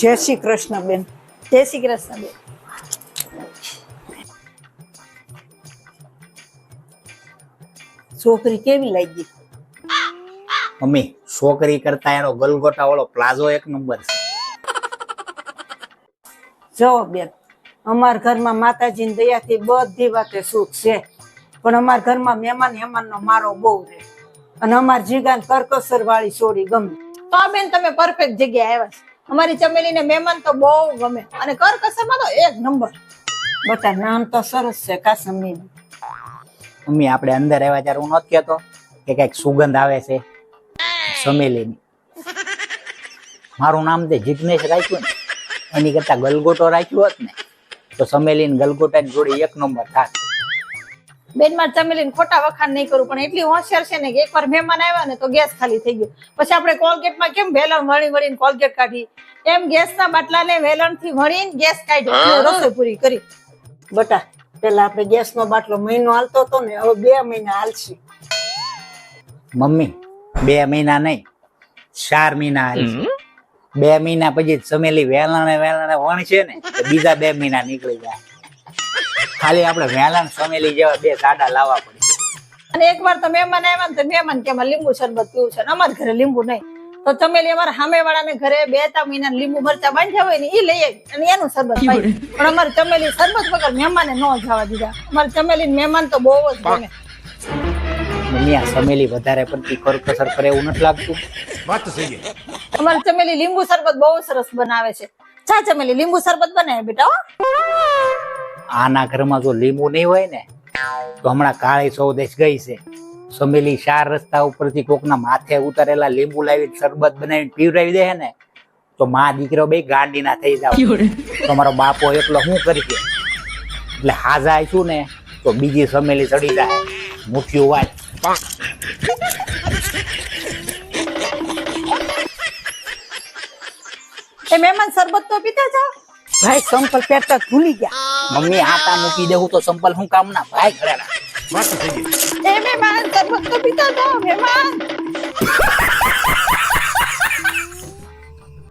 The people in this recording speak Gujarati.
જય શ્રી કૃષ્ણ બેન જય શ્રી કૃષ્ણ બેન છોકરી કેવી લાગી? મમ્મી છોકરી કરતા એનો ગલગોટા વાળો પ્લાઝો એક નંબર છે. જો બેન અમાર ઘરમાં માતાજીની દયાથી બધી વાતે સુખ છે પણ અમાર ઘરમાં મહેમાન હેમાનનો મારો બહુ રહે અને અમાર જીગાન કરકસર વાળી છોડી ગમે. તો બેન તમે પરફેક્ટ જગ્યાએ આવ્યા છો. અમારી ચમેલીને મહેમાન તો બહુ ગમે. અને કરકસરમાં તો એક નંબર. બટા નામ તો સરસ છે કાસમી મમ્મી, આપણે અંદર આવ્યા ત્યારે હું નથી કહેતો કે કંઈક સુગંધ આવે છે સમેલીની મારું નામ તે જિજ્ઞેશ રાખ્યું ને. એની કરતા ગલગોટો રાખ્યો હોત ને, તો સમેલીન ગલગોટાની જોડી એક નંબર થાત. બેન માર ખોટા વખાણ નહીં કરું પણ એટલી હોશિયાર છે ને કે એકવાર મહેમાન આવ્યા ને તો ગેસ ખાલી થઈ ગયો. પછી આપણે કોલગેટમાં કેમ વેલણ વળી વળીને કોલગેટ કાઢી? એમ ગેસના બાટલાને વેલણથી વળીને ગેસ કાઢ્યો. રસોઈ પૂરી કરી. બટા પેલા આપણે ગેસનો બાટલો મહિનો હાલતો હતો ને હવે બે મહિના હાલશે. મમ્મી બે મહિના નહીં ચાર મહિના હાલશે. બે મહિના પછી ચમેલી વેલણે વેલણે વણશે ને બીજા બે મહિના નીકળી જાય. ખાલી આપણે વેલાણ સમેલી જેવા બે ગાડા લાવવા પડે. અને એકવાર તો મહેમાન આવ્યા ને તો મહેમાન કે અમારે લીંબુ શરબત પીવું છે અમારા ઘરે લીંબુ નહીં. તો ચમેલી અમારા સામે વાળાને ઘરે બે ત્રણ મહિના લીંબુ મરચા બાંધ્યા હોય ને એ લઈ આવી અને એનું શરબત પાઈ પણ અમારે ચમેલી શરબત વગર મહેમાને ન જવા દીધા. અમારે ચમેલી મહેમાન તો બહુ જ ગમે મમ્મી આ સમેલી વધારે પડતી કરકસર કરે એવું નથી લાગતું. વાત છે અમારે ચમેલી લીંબુ શરબત બહુ સરસ બનાવે છે. ચા ચમેલી લીંબુ શરબત બનાવે બેટા હો. આના ઘરમાં જો લીંબુ નહીં હોય ને તો હમણાં કાળી સૌદેશ ગઈ છે. સમેલી ચાર રસ્તા ઉપરથી કોકના માથે ઉતારેલા લીંબુ લાવી શરબત બનાવીને પીવડાવી દે ને તો માં દીકરો બે ગાંડીના થઈ જાવ. તમારો બાપો એકલો શું કરી દે એટલે હાજા આવીશું ને તો બીજી સમેલી ચડી જાય. મુઠ્યું વાત એ મહેમાન શરબત તો પીતા જાઓ. ભાઈ સંપલ પહેરતા ભૂલી ગયા. મમ્મી આટા મૂકી દેવું તો સંપલ હું કામ ના ભાઈ ઘરેના વાત એ પીતા